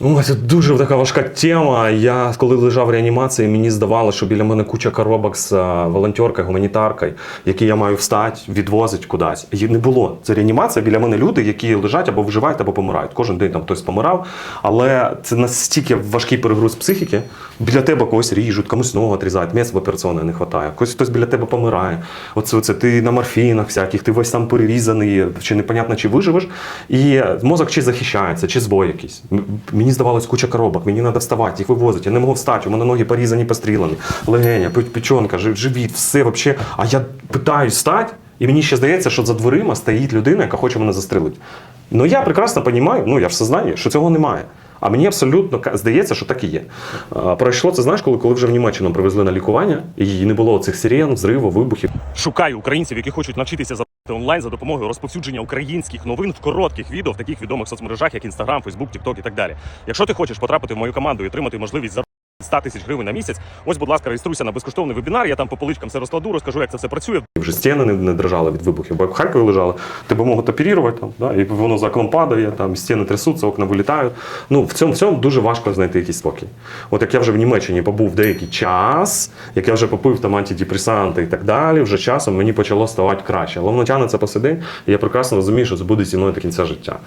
Ой, це дуже така важка тема. Я коли лежав в реанімації, мені здавалося, що біля мене куча коробок з волонтеркою, гуманітаркою, які я маю встати, відвозить кудись. Її не було. Це реанімація. Біля мене люди, які лежать або вживають, або помирають. Кожен день там хтось помирав. Але це настільки важкий перегруз психіки. Біля тебе когось ріжуть, комусь ногу відрізають, місць в операційної не вистачає. Хтось хтось біля тебе помирає. Оце, оце ти на морфінах всяких, ти весь там перерізаний, чи непонятно, чи виживеш. І мозок чи захищається, чи збой якийсь. Мені здавалось куча коробок, мені треба вставати, їх вивозити. Я не можу встати, у мене ноги порізані, постріляні, легеня, пе- печонка, живіт, все взагалі. А я питаюсь встати, і мені ще здається, що за дверима стоїть людина, яка хоче мене застрелити. Ну я прекрасно розумію, ну я все знаю, що цього немає. А мені абсолютно здається, що так і є. Пройшло це, знаєш, коли, коли вже в Німеччину привезли на лікування, і не було цих сирен, взриву, вибухів. Шукаю українців, які хочуть навчитися за онлайн за допомогою розповсюдження українських новин в коротких відео в таких відомих соцмережах, як Instagram, Facebook, TikTok і так далі. Якщо ти хочеш потрапити в мою команду і отримати можливість за 100 тисяч гривень на місяць, ось, будь ласка, реєструйся на безкоштовний вебінар. Я там по поличкам все розкладу, розкажу, як це все працює. Вже стіни не, не дрожали від вибухів, бо як в Харкові лежали, тебе можуть оперувати, там, да, і воно за окном падає, там, стіни трясуться, окна вилітають. Ну, в цьому, в цьому дуже важко знайти якийсь спокій. От як я вже в Німеччині побув деякий час, як я вже попив там антидепресанти і так далі, вже часом мені почало ставати краще. Але воно тягнеться по день, і я прекрасно розумію, що це буде зі мною до кінця життя.